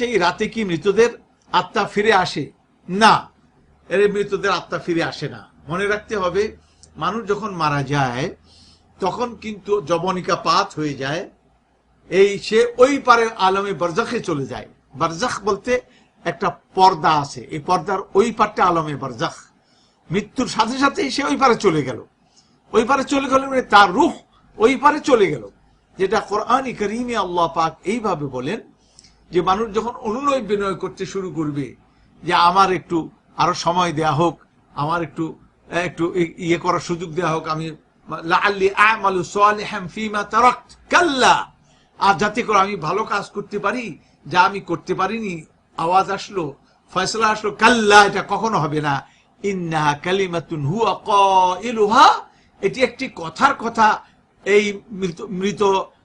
হচ্ছে এই রাতে কি মৃতদের আত্মা ফিরে আসে? না। এর মৃতদের আত্মা ফিরে আসে না। মনে রাখতে হবে, মানুষ যখন মারা যায়, তখন কিন্তু জবনিকা পাত হয়ে যায়। এই সে ওই পারের আলমে বরজাখে চলে যায়। বরজাখ বলতে একটা পর্দা আছে। এই পর্দার ওই পারটা আলমে বরজাখ। মৃত্যুর সাথে সাথে সে ওই পারে চলে গেল। ওই পারে চলে গেল মানে তার রুহ ওই পারে চলে গেল। যেটা কোরআনী করিমে আল্লাহ পাক এইভাবে বলেন যে মানুষ যখন অনুনয় বিনয় করতে শুরু করবে, যে আমার একটু আরও সময় দেয়া হোক, আমার একটু একটু ইয়ে করার সুযোগ দেয়া হোক, আমি আর যাতে করে আমি ভালো কাজ করতে পারি, যা আমি করতে পারিনি, আওয়াজ আসলো, ফয়সলা আসলো, কাল্লা, এটা কখনো হবে না। ইন্নাহা কালিমাতুন হুয়া কাইলুহা। এটি একটি কথার কথা, এই মৃত মৃত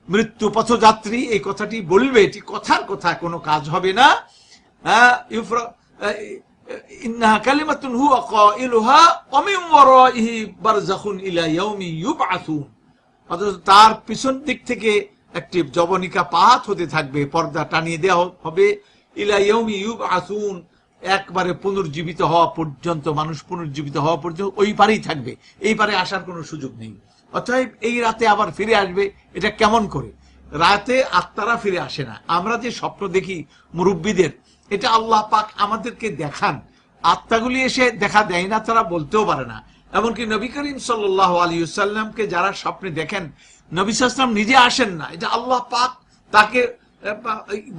মৃত্যু পথযাত্রী, এই কথাটি বলবে, এটি কথার কথা, কোনো কাজ হবে না। ইলা অথচ তার পিছন দিক থেকে একটি জবনিকা পাত হতে থাকবে, পর্দা টানিয়ে দেওয়া হবে। ইলা ইয়াউমি ইউবআসুন একবারে পুনর্জীবিত হওয়া পর্যন্ত, মানুষ পুনর্জীবিত হওয়া পর্যন্ত ওই পারেই থাকবে। এই পারে আসার কোনো সুযোগ নেই। অতএব এই রাতে আবার ফিরে আসবে, এটা কেমন করে? রাতে আত্মারা ফিরে আসে না। আমরা যে স্বপ্ন দেখি মুরব্বীদের, এটা আল্লাহ পাক আমাদেরকে দেখান। আত্মাগুলি এসে দেখা দেয় না, তারা বলতেও পারে না। এমনকি নবী করিম সাল্লাহ আলী সাল্লামকে যারা স্বপ্নে দেখেন, নবী সাল্লাম নিজে আসেন না। এটা আল্লাহ পাক তাকে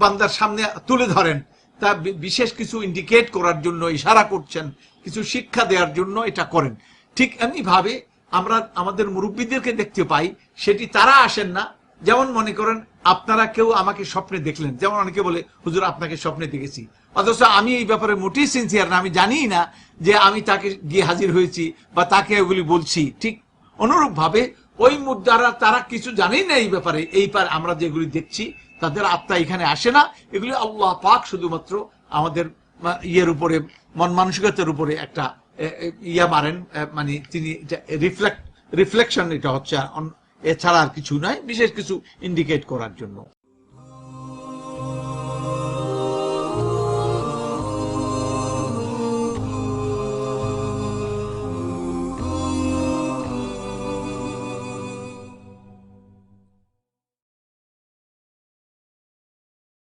বান্দার সামনে তুলে ধরেন। তা বিশেষ কিছু ইন্ডিকেট করার জন্য, ইশারা করছেন, কিছু শিক্ষা দেওয়ার জন্য এটা করেন। ঠিক এমনি ভাবে আমরা আমাদের মুরব্বীদেরকে দেখতে পাই, সেটি তারা আসেন না। যেমন মনে করেন, আপনারা কেউ আমাকে স্বপ্নে দেখলেন। যেমন অনেকে বলে, হুজুর, আপনাকে স্বপ্নে দেখেছি। অথচ আমি এই ব্যাপারে মোটেই সিনসিয়ার না, আমি জানি না যে আমি তাকে গিয়ে হাজির হয়েছি বা তাকে ওগুলি বলছি। ঠিক অনুরূপ ভাবে ওই মুদ্রারা, তারা কিছু জানেই না এই ব্যাপারে। এই পার আমরা যেগুলি দেখছি তাদের আত্মা এখানে আসে না। এগুলি আল্লাহ পাক শুধুমাত্র আমাদের ইয়ের উপরে, মন মানসিকতার উপরে একটা ইয়া মারেন। মানে তিনি রিফ্লেক্ট রিফ্লেকশন এটা হচ্ছে এছাড়া আর কিছু নয়। বিশেষ কিছু ইন্ডিকেট করার জন্য।